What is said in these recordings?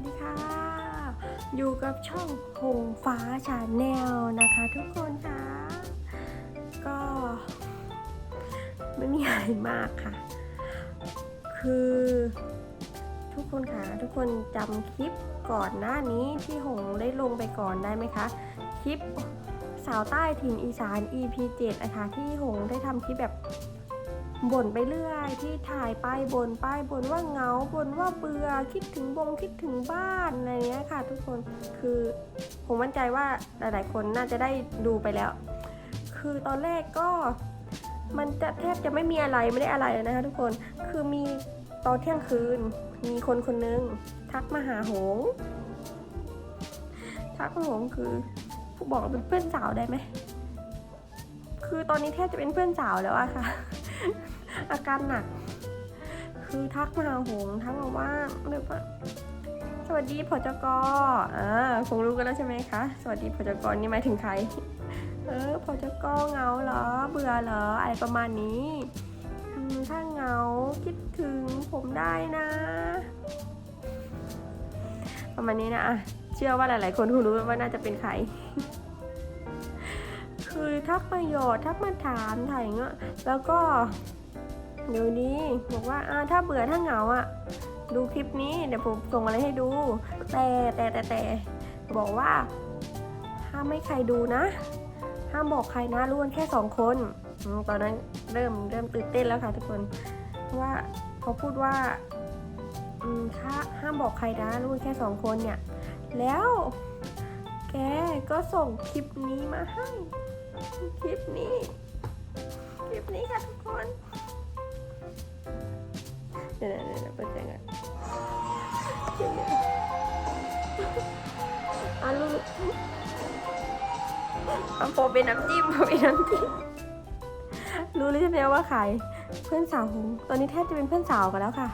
วัสดีค่ะ อยู่กับช่องหงฟ้าชาแนลนะคะทุกคนค่ะ ก็ ไม่มีอะไรมากค่ะ คือทุกคนค่ะ ทุกคนจำคลิปก่อนหน้านี้ที่หงได้ลงไปก่อนได้ไหมคะ คลิปสาวใต้ถิ่นอีสาน EP 7นะคะที่หงได้ทำคลิปแบบ บ่นไปเรื่อยที่ถ่ายป้ายบนป้ายบนว่าเหงาบนว่าเบื่อคิดถึงบงคิดถึงบ้านอะไรเงี้ยค่ะ ทุกคนคือผมมั่นใจว่าหลาย ๆ คนน่าจะได้ดูไปแล้ว คือตอนแรกก็มันจะแทบจะไม่มีอะไรไม่ได้อะไรเลยนะคะทุกคนคือมีตอนเที่ยงคืน มีคนคนนึงทักมาหาหง ทักมาหงคือผู้บอกเป็นเพื่อนสาวได้ไหมคือตอนนี้แทบจะเป็นเพื่อนสาวแล้วอะค่ะ อาการหนัก คือทักมาหาหงทักมาว่าแบบว่าสวัสดีพจกอ่าคงรู้กันแล้วใช่ไหมคะ สวัสดีพจกนี่หมายถึงใคร เออพจกเงาเหรอ เบื่อเหรอ อะไรประมาณนี้ถ้าเงาคิดถึงผมได้นะ ประมาณนี้นะอะเชื่อว่าหลาย ๆ คนคงรู้ว่าน่าจะเป็นใคร คือทักมาหยอดทักมาถามถ่ายเงี้ยแล้วก็ เดี๋ยวนี้บอกว่าอ่าถ้าเบื่อถ้าเหงาอะ ดูคลิปนี้เดี๋ยวผมส่งอะไรให้ดู แต่แต่แต่แต่บอกว่าห้ามไม่ใครดูนะ ห้ามบอกใครนะรู้กันแค่สองคนอตอนนั้นเริ่มเริ่มตื่นเต้นแล้วค่ะทุกคนว่าเขาพูดว่าถ้าห้ามบอกใครนะรู้กันแค่สองคนเนี่ย แล้วแกก็ส่งคลิปนี้มาให้ คลิปนี้ คลิปนี้ค่ะทุกคน เดี๋ยวเดี๋ยวเดี๋ยวเปิดเสียงก่อนคลิปนี้อะลูกอะพอเป็นน้ำจิ้มพอเป็นน้ำจิ้มรู้เลยใช่ไหมว่าใครเพื่อนสาวหงตอนนี้แทบจะเป็นเพื่อนสาวกันแล้วค่ะ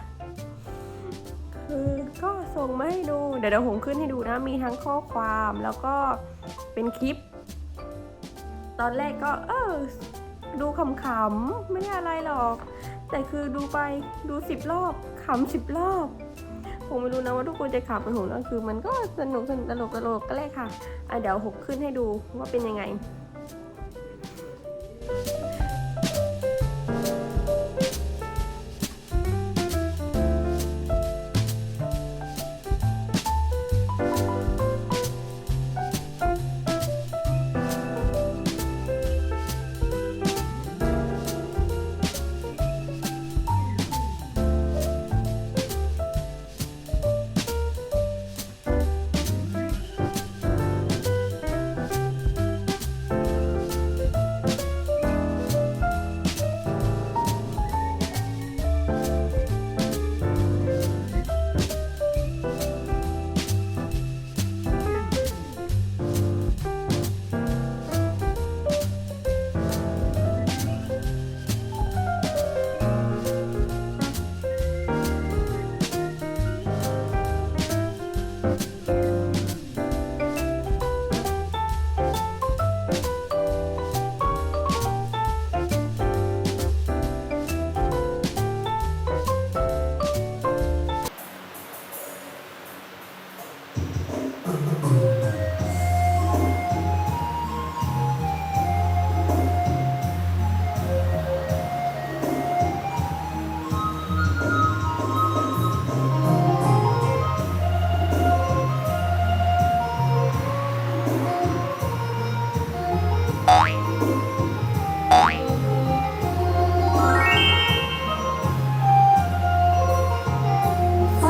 คือก็ส่งมาให้ดู เดี๋ยวเดี๋ยวหงขึ้นให้ดูนะ มีทั้งข้อความแล้วก็เป็นคลิป ตอนแรกก็ เออ ดูขำๆ ไม่ได้อะไรหรอก แต่คือดูไปดูสิบรอบขำสิบรอบ ผมไม่รู้นะว่าทุกคนจะขำเหมือนผมนะคือมันก็สนุกสนุกตลกตลกก็เลยค่ะอะเดี๋ยวหกขึ้นให้ดูว่าเป็นยังไง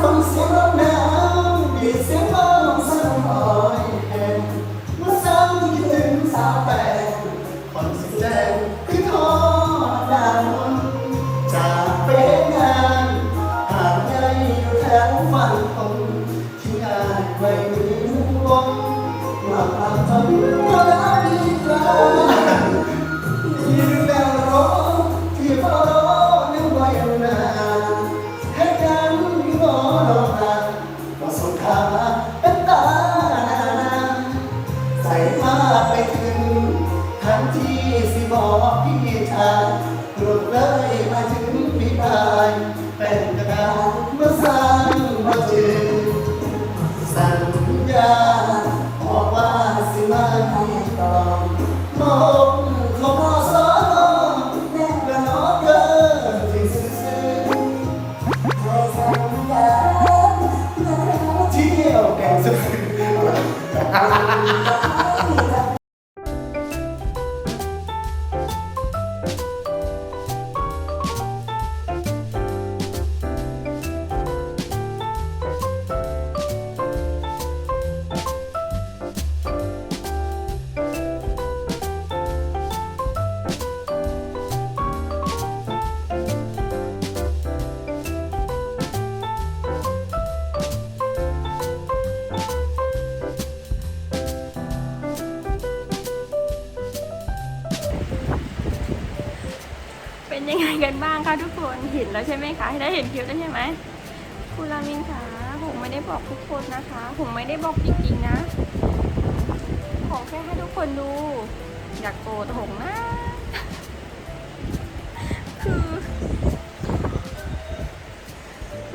ฟังเสียงลมหนาวดีดเสียงลมสั่นลอยแห่งเมื่อสาวที่คิดถึงสาวแต่ความสิแจ้งคือทอดดาวจากเป็นงานหากใหญ่อยู่แถวฝันคงที่งานไม่มีวงหลับตาฝันว่าไ ยังไงกันบ้างคะทุกคนเห็นแล้วใช่ไหมคะได้เห็นคลิปแล้วใช่ไหมคุณรามินคะผมไม่ได้บอกทุกคนนะคะ ผมไม่ได้บอกจริงๆนะขอแค่ให้ทุกคนดู อยากโกรธผมนะ คือ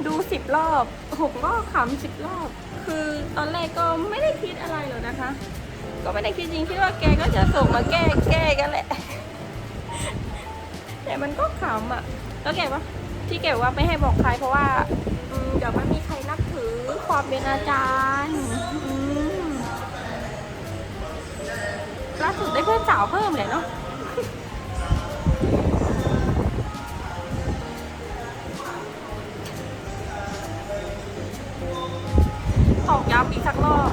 ดูสิบรอบผมก็ขำสิบรอบ คือตอนแรกก็ไม่ได้คิดอะไรหรอกนะคะ ก็ไม่ได้คิดจริงคิดว่าแกก็จะส่งมาแก้แก้กันแหละ แต่มันก็ขำอะ แล้วแกว่าที่แกบว่าไม่ให้บอกใครเพราะว่าอืมเดี๋ยวมันมีใครนับถือความเป็นอาจารย์อืมล่าสุดได้เพื่อนสาวเพิ่มเลยเนาะตอกย้ำอีกสักรอบ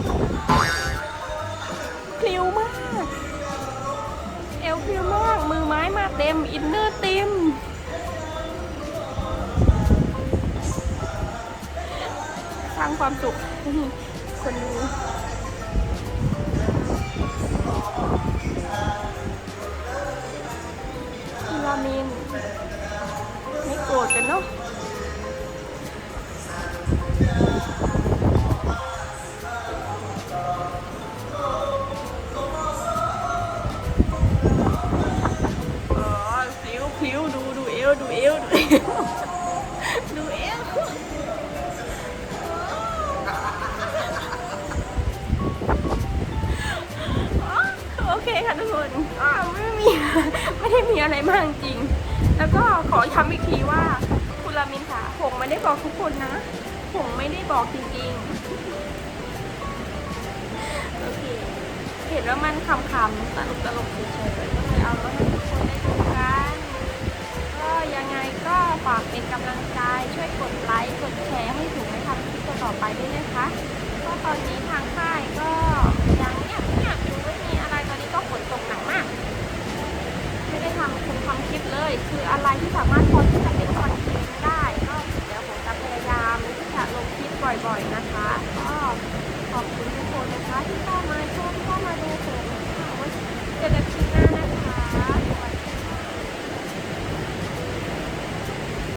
พลิ้วมาก เอวพลิ้วมาก ไม้มาเต็ม อินเนอร์เต็ม สร้างความสุขคนดู วดูเอวดูเอวดูเอวอ๋อโอเคค่ะทุกคนอ่าไม่มีไม่ได้มีอะไรมากจริง แล้วก็ขอย้ำอีกทีว่าคุณลามินค่ะผมไม่ได้บอกทุกคนนะ ผมไม่ได้บอกจริงๆโอเคเห็นว่ามันคำๆตลกตลกๆเฉยๆก็เลยเอามาให้ทุกคนได้ดู ก็ยังไงก็ฝากเป็นกำลังใจช่วยกดไลค์กดแชร์ให้ถึงในทำคลิปต่อไปด้วยนะคะก็ตอนนี้ทางค่ายก็ยังเงียบเงียบอยู่ไม่มีอะไรตอนนี้ก็ฝนตกหนักมาก ไม่ได้ทำคุณทำคลิปเลย คืออะไรที่สามารถโพ